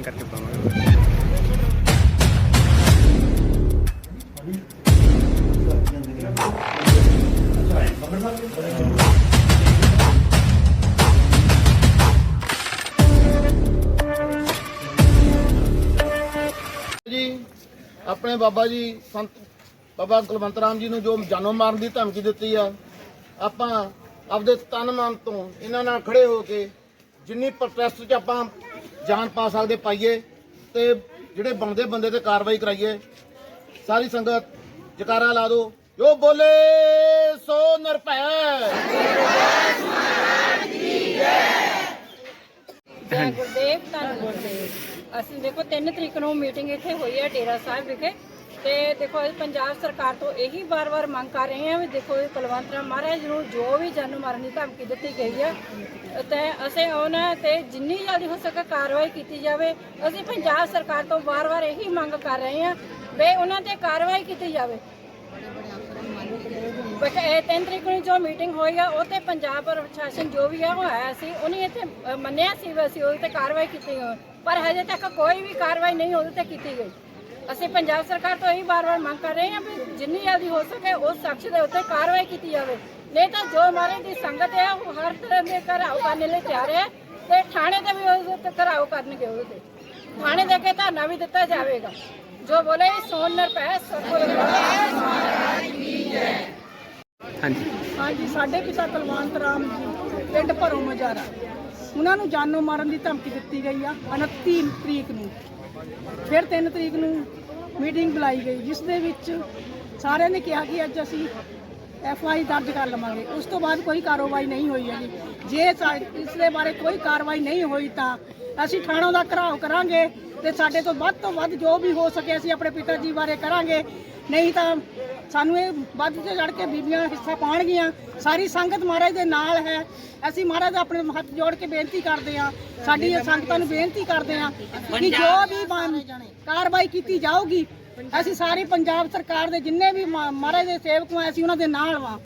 Covering ਕਰਕੇ ਬਤਾਵਾਂਗੇ ਜੀ, ਆਪਣੇ ਬਾਬਾ ਜੀ, ਸੰਤ ਬਾਬਾ ਕੁਲਵੰਤ ਰਾਮ ਜੀ ਨੂੰ ਜੋ ਜਨਮ ਮਾਰਨ ਦੀ ਧਮਕੀ ਦਿੱਤੀ ਆ, ਆਪਾਂ ਆਪਦੇ ਤਨ ਮਨ ਤੋਂ ਇਹਨਾਂ ਨਾਲ ਖੜੇ ਹੋ ਕੇ ਜਿੰਨੀ ਪ੍ਰੋਟੈਸਟ 'ਚ ਆਪਾਂ ਜਾਨ ਪਾ ਸਕਦੇ ਪਾਈਏ ਤੇ ਜਿਹੜੇ ਬਣਦੇ ਬੰਦੇ ਤੇ ਕਾਰਵਾਈ ਕਰਾਈਏ, ਸਾਰੀ ਸੰਗਤ ਜਕਾਰਾ ਲਾ ਦਿਓ। ਜੋ ਬੋਲੇ, ਸੋ ਨਿਰਭੈ। ਜੈ ਗੁਰਦੇਵ, ਧੰਨ ਗੁਰਦੇਵ। ਅਸੀਂ ਦੇਖੋ 3 ਤਰੀਕ ਨੂੰ ਮੀਟਿੰਗ ਇੱਥੇ ਹੋਈ ਹੈ, ਡੇਰਾ ਸਾਹਿਬ ਵਿਖੇ। ਤੇ ਦੇਖੋ, ਅਸੀਂ ਪੰਜਾਬ ਸਰਕਾਰ ਤੋਂ ਇਹੀ ਵਾਰ-ਵਾਰ ਮੰਗ ਕਰ ਰਹੇ ਹਾਂ ਵੀ ਦੇਖੋ ਕੁਲਵੰਤ ਰਾਮ ਮਹਾਰਾਜ ਨੂੰ ਜੋ ਵੀ ਜਾਨੋਂ ਮਾਰਨ ਦੀ ਧਮਕੀ ਦਿੱਤੀ ਗਈ ਹੈ, ਤੇ ਅਸੀਂ ਉਹਨਾਂ ਤੇ ਜਿੰਨੀ ਜਲਦੀ ਹੋ ਸਕੇ ਕਾਰਵਾਈ ਕੀਤੀ ਜਾਵੇ। ਅਸੀਂ ਪੰਜਾਬ ਸਰਕਾਰ ਤੋਂ ਵਾਰ-ਵਾਰ ਇਹੀ ਮੰਗ ਕਰ ਰਹੇ ਹਾਂ ਵੀ ਉਹਨਾਂ ਤੇ ਕਾਰਵਾਈ ਕੀਤੀ ਜਾਵੇ। ਬਟ ਇਹ 3 ਤਰੀਕ ਨੂੰ ਜੋ ਮੀਟਿੰਗ ਹੋਈ ਆ, ਉਹ ਤੇ ਪੰਜਾਬ ਪ੍ਰਸ਼ਾਸਨ ਜੋ ਵੀ ਆ, ਉਹ ਆਇਆ ਸੀ, ਉਹਨੇ ਇੱਥੇ ਮੰਨਿਆ ਸੀ ਵੀ ਅਸੀਂ ਉਹਦੇ ਤੇ ਕਾਰਵਾਈ ਕੀਤੀ ਹੋਈ, ਪਰ ਹਜੇ ਤੱਕ ਕੋਈ ਵੀ ਕਾਰਵਾਈ ਨਹੀਂ ਉਹਦੇ ਤੇ ਕੀਤੀ ਗਈ। ਅਸੀਂ ਪੰਜਾਬ ਸਰਕਾਰ ਤੋਂ ਇਹੀ ਵਾਰ-ਵਾਰ ਮੰਗ ਕਰ ਰਹੇ ਹਾਂ ਵੀ ਜਿੰਨੀ ਜਲਦੀ ਹੋ ਸਕੇ ਉਸ ਸ਼ਖਸ ਦੇ ਉੱਤੇ ਕਾਰਵਾਈ ਕੀਤੀ ਜਾਵੇ। ਨਹੀਂ ਤਾਂ ਜੋ ਮਾਰੇ ਦੀ ਸੰਗਤ ਹੈ ਉਹ ਹਰ ਤਰ੍ਹਾਂ ਦੇ ਘਰਾਓ ਕਰਨ ਲਈ ਤਿਆਰ ਹੈ ਤੇ ਥਾਣੇ ਤੇ ਵੀ ਉਹਦੇ ਤੇ ਘਰਾਓ ਕਰਨਗੇ ਉਹਦੇ ਥਾਣੇ ਦੇ ਕੇ ਧਰਨਾ ਵੀ ਦਿੱਤਾ ਜਾਵੇਗਾ। ਜੋ ਬੋਲੇ ਸੋਨ ਨਰਪੈ ਸਤਿਗੁਰੂ ਹਾਂਜੀ। ਹਾਂਜੀ ਸਾਡੇ ਪਿਤਾ ਕੁਲਵੰਤ ਰਾਮ ਜੀ ਪਿੰਡ ਭਰੋ ਮਜਾਰਾ। ਉਹਨਾਂ ਨੂੰ ਜਾਨੋਂ ਮਾਰਨ ਦੀ ਧਮਕੀ ਦਿੱਤੀ ਗਈ ਆ 29 ਤਰੀਕ ਨੂੰ। ਫਿਰ 3 ਤਰੀਕ ਨੂੰ ਮੀਟਿੰਗ ਬੁਲਾਈ ਗਈ, ਜਿਸ ਦੇ ਵਿੱਚ ਸਾਰਿਆਂ ਨੇ ਕਿਹਾ ਕਿ ਅੱਜ ਅਸੀਂ ਐਫ ਆਈ ਦਰਜ ਕਰ ਲਵਾਂਗੇ। ਉਸ ਤੋਂ ਬਾਅਦ ਕੋਈ ਕਾਰਵਾਈ ਨਹੀਂ ਹੋਈ ਹੈਗੀ। ਜੇ ਸਾ- ਇਸ ਦੇ ਬਾਰੇ ਕੋਈ ਕਾਰਵਾਈ ਨਹੀਂ ਹੋਈ ਤਾਂ ਅਸੀਂ ਥਾਣੋਂ ਦਾ ਘਰਾਓ ਕਰਾਂਗੇ ਤੇ ਸਾਡੇ ਤੋਂ ਵੱਧ ਤੋਂ ਵੱਧ ਜੋ ਵੀ ਹੋ ਸਕੇ ਅਸੀਂ ਆਪਣੇ ਪਿਤਾ ਜੀ ਬਾਰੇ ਕਰਾਂਗੇ। ਨਹੀਂ ਤਾਂ ਸਾਨੂੰ ਇਹ ਵੱਧ ਤੋਂ ਚੜ ਕੇ ਬੀਬੀਆਂ ਹਿੱਸਾ ਪਾਉਣਗੀਆਂ। ਸਾਰੀ ਸੰਗਤ ਮਹਾਰਾਜ ਦੇ ਨਾਲ ਹੈ। ਅਸੀਂ ਮਹਾਰਾਜ ਦਾ ਆਪਣੇ ਹੱਥ ਜੋੜ ਕੇ ਬੇਨਤੀ ਕਰਦੇ ਹਾਂ। ਸਾਡੀ ਸੰਗਤਾਂ ਨੂੰ ਬੇਨਤੀ ਕਰਦੇ ਹਾਂ ਕਿ ਜੋ ਵੀ ਕਾਰਵਾਈ ਕੀਤੀ ਜਾਊਗੀ ਅਸੀਂ ਸਾਰੀ ਪੰਜਾਬ ਸਰਕਾਰ ਦੇ ਜਿੰਨੇ ਵੀ ਮਹਾ- ਮਹਾਰਾਜ ਦੇ ਸੇਵਕ ਹਾਂ ਅਸੀਂ ਉਹਨਾਂ ਦੇ ਨਾਲ ਵਾਂ।